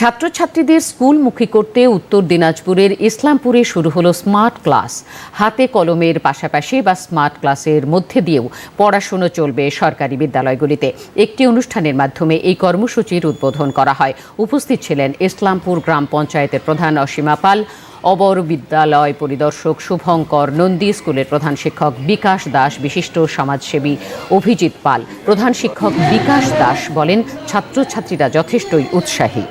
ছাত্রছাত্রীদের স্কুলমুখী করতে উত্তর দিনাজপুরের ইসলামপুরে শুরু হলো স্মার্ট ক্লাস। হাতে কলমের পাশাপাশি বা স্মার্ট ক্লাসের মধ্যে দিয়েও পড়াশুনো চলবে সরকারি বিদ্যালয়গুলিতে। একটি অনুষ্ঠানের মাধ্যমে এই কর্মসূচির উদ্বোধন করা হয়। উপস্থিত ছিলেন ইসলামপুর গ্রাম পঞ্চায়েতের প্রধান অসীমা পাল, অবর বিদ্যালয় পরিদর্শক শুভঙ্কর নন্দী, স্কুলের প্রধান শিক্ষক বিকাশ দাস, বিশিষ্ট সমাজসেবী অভিজিৎ পাল। প্রধান শিক্ষক বিকাশ দাস বলেন, ছাত্রছাত্রীরা যথেষ্টই উৎসাহী।